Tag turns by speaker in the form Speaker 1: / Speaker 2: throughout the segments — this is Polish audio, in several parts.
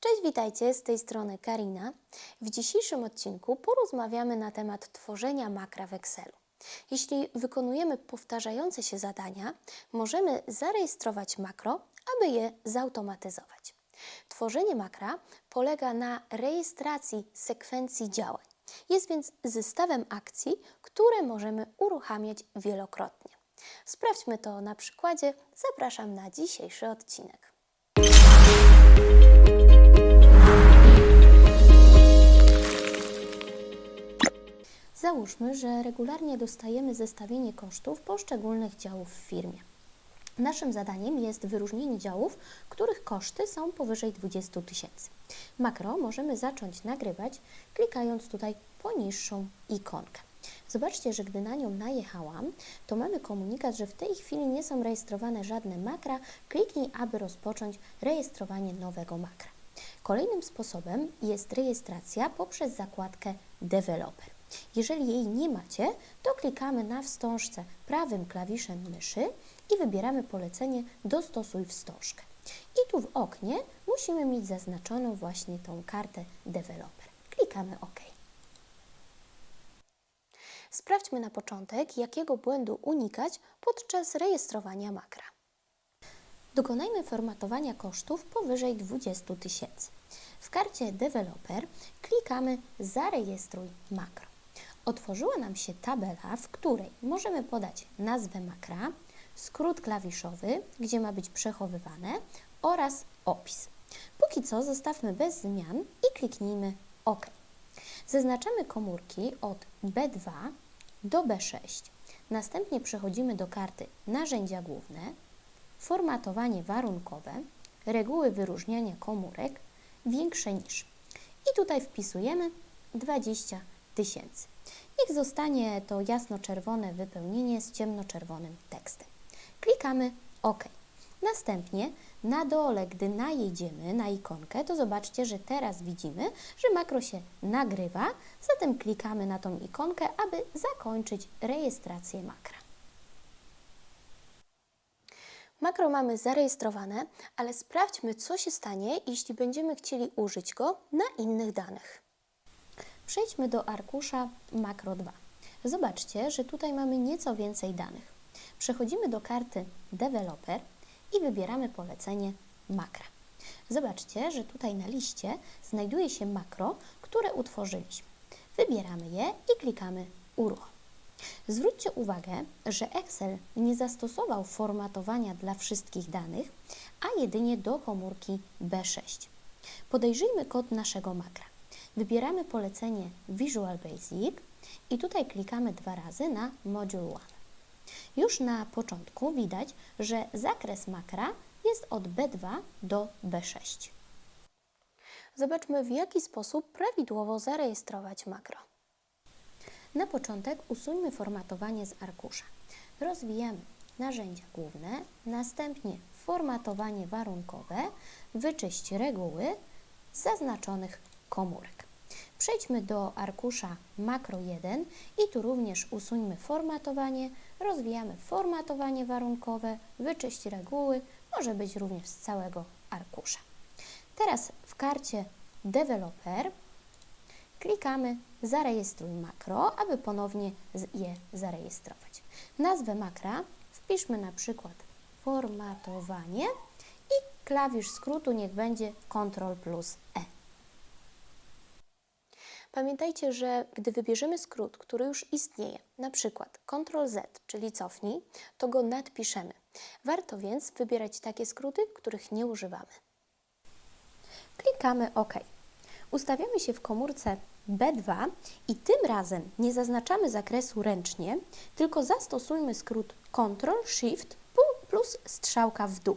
Speaker 1: Cześć, witajcie, z tej strony Karina. W dzisiejszym odcinku porozmawiamy na temat tworzenia makra w Excelu. Jeśli wykonujemy powtarzające się zadania, możemy zarejestrować makro, aby je zautomatyzować. Tworzenie makra polega na rejestracji sekwencji działań. Jest więc zestawem akcji, które możemy uruchamiać wielokrotnie. Sprawdźmy to na przykładzie. Zapraszam na dzisiejszy odcinek. Załóżmy, że regularnie dostajemy zestawienie kosztów poszczególnych działów w firmie. Naszym zadaniem jest wyróżnienie działów, których koszty są powyżej 20 tysięcy. Makro możemy zacząć nagrywać, klikając tutaj po niższą ikonkę. Zobaczcie, że gdy na nią najechałam, to mamy komunikat, że w tej chwili nie są rejestrowane żadne makra. Kliknij, aby rozpocząć rejestrowanie nowego makra. Kolejnym sposobem jest rejestracja poprzez zakładkę Developer. Jeżeli jej nie macie, to klikamy na wstążce prawym klawiszem myszy i wybieramy polecenie Dostosuj wstążkę. I tu w oknie musimy mieć zaznaczoną właśnie tą kartę Developer. Klikamy OK. Sprawdźmy na początek, jakiego błędu unikać podczas rejestrowania makra. Dokonajmy formatowania kosztów powyżej 20 tysięcy. W karcie Developer klikamy Zarejestruj makro. Otworzyła nam się tabela, w której możemy podać nazwę makra, skrót klawiszowy, gdzie ma być przechowywane oraz opis. Póki co zostawmy bez zmian i kliknijmy OK. Zaznaczamy komórki od B2 do B6. Następnie przechodzimy do karty Narzędzia główne, formatowanie warunkowe, reguły wyróżniania komórek, większe niż. I tutaj wpisujemy 20 tysięcy. Niech zostanie to jasno-czerwone wypełnienie z ciemnoczerwonym tekstem. Klikamy OK. Następnie na dole, gdy najedziemy na ikonkę, to zobaczcie, że teraz widzimy, że makro się nagrywa, zatem klikamy na tą ikonkę, aby zakończyć rejestrację makra. Makro mamy zarejestrowane, ale sprawdźmy, co się stanie, jeśli będziemy chcieli użyć go na innych danych. Przejdźmy do arkusza Makro 2. Zobaczcie, że tutaj mamy nieco więcej danych. Przechodzimy do karty Developer i wybieramy polecenie makra. Zobaczcie, że tutaj na liście znajduje się makro, które utworzyliśmy. Wybieramy je i klikamy Uruchom. Zwróćcie uwagę, że Excel nie zastosował formatowania dla wszystkich danych, a jedynie do komórki B6. Podejrzyjmy kod naszego makra. Wybieramy polecenie Visual Basic i tutaj klikamy dwa razy na Module 1. Już na początku widać, że zakres makra jest od B2 do B6. Zobaczmy, w jaki sposób prawidłowo zarejestrować makro. Na początek usuńmy formatowanie z arkusza. Rozwijamy narzędzia główne, następnie formatowanie warunkowe, wyczyść reguły zaznaczonych komórek. Przejdźmy do arkusza makro 1 i tu również usuńmy formatowanie, rozwijamy formatowanie warunkowe, wyczyść reguły, może być również z całego arkusza. Teraz w karcie Developer klikamy Zarejestruj makro, aby ponownie je zarejestrować. Nazwę makra wpiszmy na przykład formatowanie i klawisz skrótu niech będzie Ctrl plus E. Pamiętajcie, że gdy wybierzemy skrót, który już istnieje, na przykład Ctrl Z, czyli cofnij, to go nadpiszemy. Warto więc wybierać takie skróty, których nie używamy. Klikamy OK. Ustawiamy się w komórce B2 i tym razem nie zaznaczamy zakresu ręcznie, tylko zastosujmy skrót Ctrl Shift plus strzałka w dół.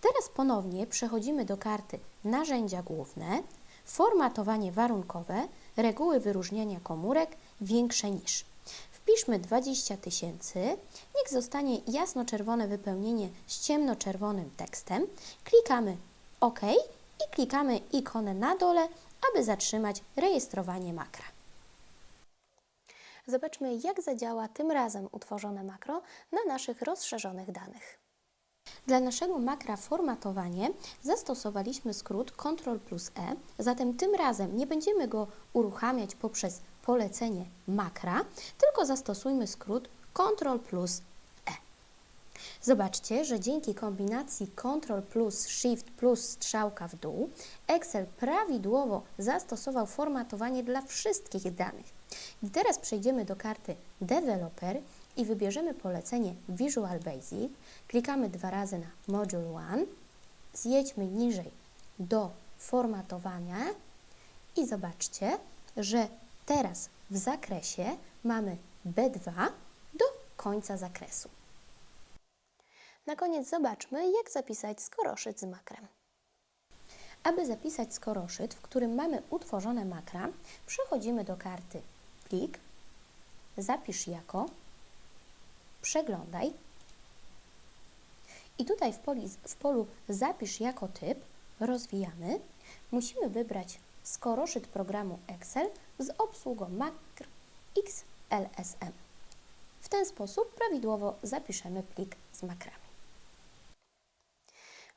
Speaker 1: Teraz ponownie przechodzimy do karty Narzędzia główne, formatowanie warunkowe, reguły wyróżniania komórek większe niż. Wpiszmy 20 tysięcy, niech zostanie jasno-czerwone wypełnienie z ciemno-czerwonym tekstem. Klikamy OK i klikamy ikonę na dole, aby zatrzymać rejestrowanie makra. Zobaczmy, jak zadziała tym razem utworzone makro na naszych rozszerzonych danych. Dla naszego makra formatowanie zastosowaliśmy skrót Ctrl plus E, zatem tym razem nie będziemy go uruchamiać poprzez polecenie makra, tylko zastosujmy skrót Ctrl plus E. Zobaczcie, że dzięki kombinacji Ctrl plus Shift plus strzałka w dół Excel prawidłowo zastosował formatowanie dla wszystkich danych. I teraz przejdziemy do karty Developer i wybierzemy polecenie Visual Basic. Klikamy dwa razy na Module 1, zjedźmy niżej do formatowania i zobaczcie, że teraz w zakresie mamy B2 do końca zakresu. Na koniec zobaczmy, jak zapisać skoroszyt z makrem. Aby zapisać skoroszyt, w którym mamy utworzone makra, przechodzimy do karty Plik, Zapisz jako, Przeglądaj i tutaj w, poli, w polu Zapisz jako typ rozwijamy. Musimy wybrać skoroszyt programu Excel z obsługą makr XLSM. W ten sposób prawidłowo zapiszemy plik z makrami.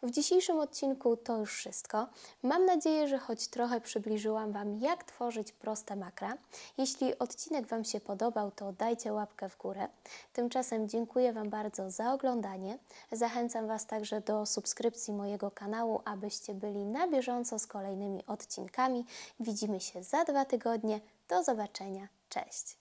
Speaker 1: W dzisiejszym odcinku to już wszystko. Mam nadzieję, że choć trochę przybliżyłam Wam, jak tworzyć proste makra. Jeśli odcinek Wam się podobał, to dajcie łapkę w górę. Tymczasem dziękuję Wam bardzo za oglądanie. Zachęcam Was także do subskrypcji mojego kanału, abyście byli na bieżąco z kolejnymi odcinkami. Widzimy się za dwa tygodnie. Do zobaczenia. Cześć!